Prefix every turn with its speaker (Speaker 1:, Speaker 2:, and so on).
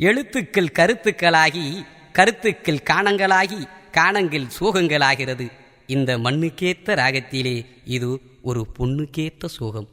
Speaker 1: எழுத்துக்கள் கருத்துக்களாகி கருத்துக்கள் காணங்களாகி காணங்கள் சோகங்களாகிறது. இந்த மண்ணுக்கேத்த ராகத்திலே இது ஒரு பொண்ணுக்கேத்த சோகம்.